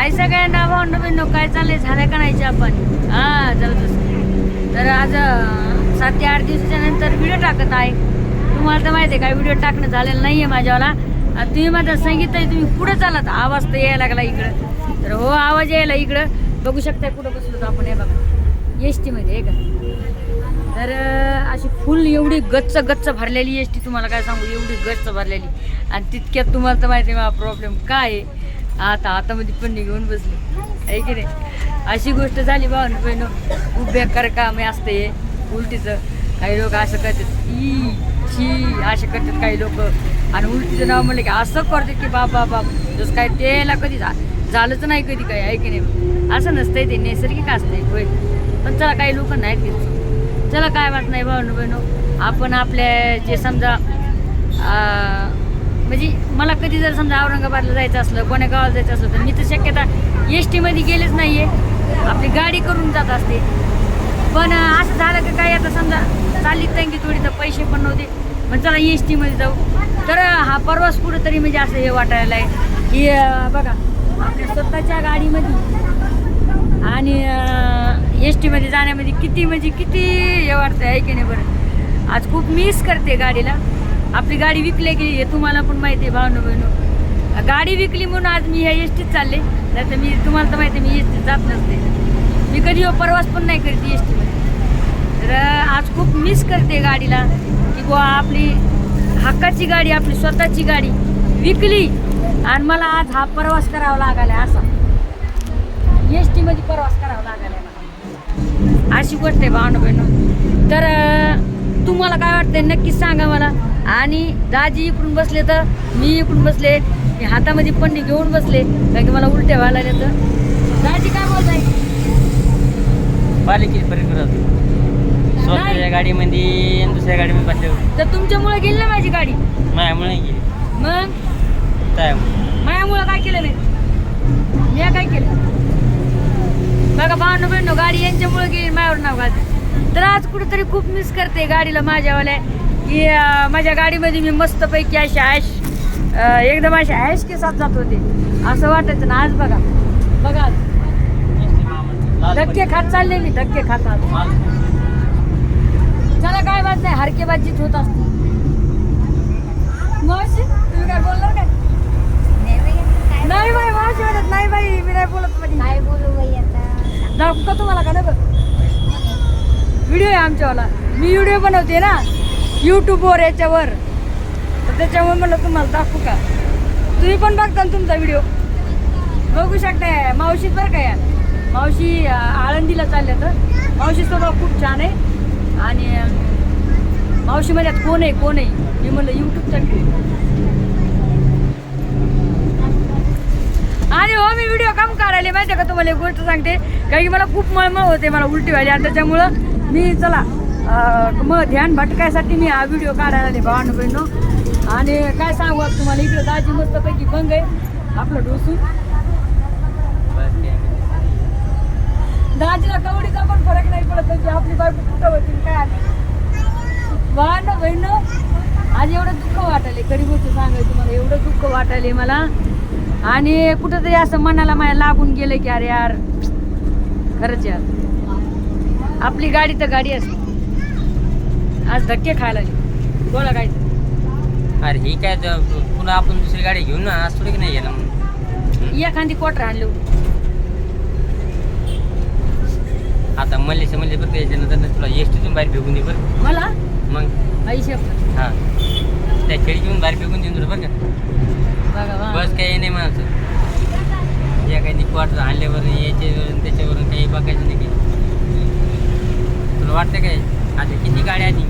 हाय सगळ्यांना भावंड बहिणो काय चालले झालं का नाही आपण हा जबरदस्त तसं. तर आज सात ते आठ दिवसाच्या नंतर व्हिडिओ टाकत आहे. तुम्हाला तर माहिती आहे काय व्हिडिओ टाकणं झालेलं नाही आहे माझ्यावाला. आणि तुम्ही माझं सांगितलं तुम्ही कुठं चालत. आवाज तर यायला लागला इकडं. तर हो आवाज यायला इकडं. बघू शकता कुठं बसलो आपण हे बघा. एस टीमध्ये आहे का? तर अशी फुल एवढी गच्च गच्च भरलेली एस टी तुम्हाला काय सांगू? एवढी गच्च भरलेली. आणि तितक्यात तुम्हाला तर माहिती आहे प्रॉब्लेम काय आहे? आता हातामध्ये पण घेऊन बसली. आहे की नाही? अशी गोष्ट झाली भावना बहिण. खूप बेकार काम आहे असते. हे उलटीचं काही लोक असं करतात. ई शी असे करतात काही लोक. आणि उलटीचं नाव म्हणलं की असं करतात की बाबा बाप जसं काय त्याला कधी झालंच नाही कधी काही आहे की नाही? असं नसतंय ते नैसर्गिक असतंय होय. पण चला काही लोक नाहीत घेत चला काय वाट नाही भावनो बहिण? आपण आपल्या जे समजा म्हणजे मला कधी जर समजा औरंगाबादला जायचं असलं कोण्या गावाला जायचं असलं तर मी तर शक्यता एस टीमध्ये गेलेच नाही आहे आपली गाडी करून जात असते. पण असं झालं की काय? आता समजा चालली तंगी थोडी तर पैसे पण नव्हते. पण चला एस टीमध्ये जाऊ. तर हा प्रवास कुठंतरी म्हणजे असं हे वाटायला आहे की बघा आपल्या स्वतःच्या गाडीमध्ये आणि एस टीमध्ये जाण्यामध्ये किती म्हणजे किती हे वाटतं आहे की नाही बरं? आज खूप मिस करते गाडीला. आपली गाडी विकली गेली हे तुम्हाला पण माहिती आहे भावनो बहिणू. गाडी विकली म्हणून आज मी ह्या एस टीत चालले. नाही तर मी तुम्हाला तर माहिती आहे मी एस टीत जात नसते. मी कधी हो प्रवास पण नाही करते एस टीमध्ये तर आज खूप मिस करते गाडीला की बुवा आपली हक्काची गाडी आपली स्वतःची गाडी विकली आणि मला आज हा प्रवास करावा लागला असा. एस टीमध्ये प्रवास करावा लागला मला. अशी गोष्ट आहे भावना बहिण. तर तुम्हाला काय वाटतंय? नक्कीच सांगा मला. आणि दाजी इकडून बसले तर मी इकडून बसले मी हातामध्ये पन्नी घेऊन बसले कारण की मला उलट्या व्हायला लागल्या तर. दाजी काय बोलताय? पालिकेची परिक्रमा स्वतःच्या गाडीमध्ये दुसऱ्या गाडीमध्ये बसल्यावर. तर तुमच्यामुळे गेली ना माझी गाडी? मायामुळे गेली. मग? काय? मायामुळं काय केलं नाही? मी काय केलं? बघा भावना बहिण गाडी यांच्यामुळे गेली मायावर नाव घालते. तर आज कुठेतरी खूप मिस करते गाडीला माझ्यावाल्या. की माझ्या गाडीमध्ये मी मस्तपैकी अशी अं, एकदम अशी ऐश के साथ जात होते. असं वाटायचं ना आज बघा. बघा. धक्के खात चालले मी धक्के खातात चला काय बात नाही हरके बातचीत होत असते. मावशी तुम्ही काय बोलणार काय? नाही बाई मावशी म्हणत नाही बाई मी नाही बोलत काय बोलू बाई आता? दाखवू का तुम्हाला का बघ व्हिडिओ आहे आमच्यावाला. मी व्हिडिओ बनवते ना. यूट्यूबवर याच्यावर. तर त्याच्यामुळे म्हणलं तुम्हाला दाखवू का? तुम्ही पण बघता ना तुमचा व्हिडिओ बघू शकता मावशीत बरं का या? मावशी आळंदीला चालल्या तर. मावशी स्वभाव खूप छान आहे. आणि मावशी म्हणजे कोण आहे कोण आहे? मी म्हणलं यूट्यूब आणि हो मी व्हिडिओ काम काढायला माहिती आहे का तुम्हाला एक गोष्ट सांगते? कारण की मला खूप मळमळ होते मला उलटी व्हायली. आणि त्याच्यामुळं मी चला मग ध्यान भटकायसाठी मी हा व्हिडिओ काढायला आले भावानं बहिणो आणि काय सांगू आता तुम्हाला? इकडे दाजी मस्तपैकी बंग आहे. आपलं डोसून दाजीला कवडीचा पण फरक नाही पडत म्हणजे आपली बायको कुठं होती काय आली भावानं आज एवढं दुःख वाटायले खरी गोष्ट सांगाय तुम्हाला एवढं दुःख वाटायले मला. आणि कुठंतरी असं मनाला माझ्या लागून गेलं की अरे यार खरंच यार. आपली गाडी तर गाडी असते. आज धक्के खायला लागले. बोला काय? अरे ही काय ज- पुन्हा आपण दुसरी गाडी घेऊन ना आज थोडी की नाही गेला मग एखादी क्वार्टर आणली आता मल्ले समजले बरं त्याच्यानंतर तुला एस टीतून बाहेर फेकून दे बरं. मला? मग? आयुष्य हा. त्या खिडकीतून बाहेर फेकून देऊन तुला बरं का. बघा. बस काही नाही म्हणायचं या काही क्वार्टर आणल्यावर याच्यावरून त्याच्यावरून काही बघायचं नाही काही. तुला वाटतं काय? आता किती गाड्या आधी?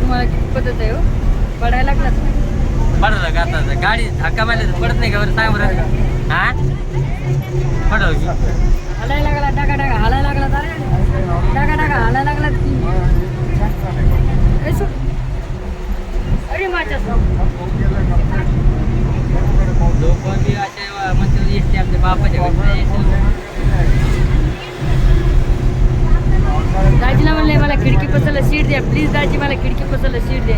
तुम्हाला किती पद्धत आहे हो? पडायला लागलात पडलं का आता? गाडी धक्का मारली तर पडत नाही का बरं? सांग बरं. हा? पडव की. हलायला लागला डागा डागा हलायला लागला तर. डागा डागा हलायला दाजीला म्हणले मला खिडकी पसरला सीट द्या. प्लीज दाजी मला खिडकी पसरला सीट द्या.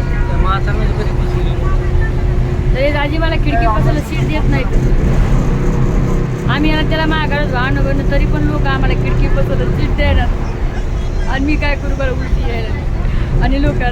तरी दाजी मला खिडकी पसरला सीट देत नाही आम्ही याला त्याला माघाडच वाहन बनू तरी पण लोक आम्हाला खिडकी पसरला सीट द्यायला आणि मी काय करू बरं उलटी यायला आणि लोक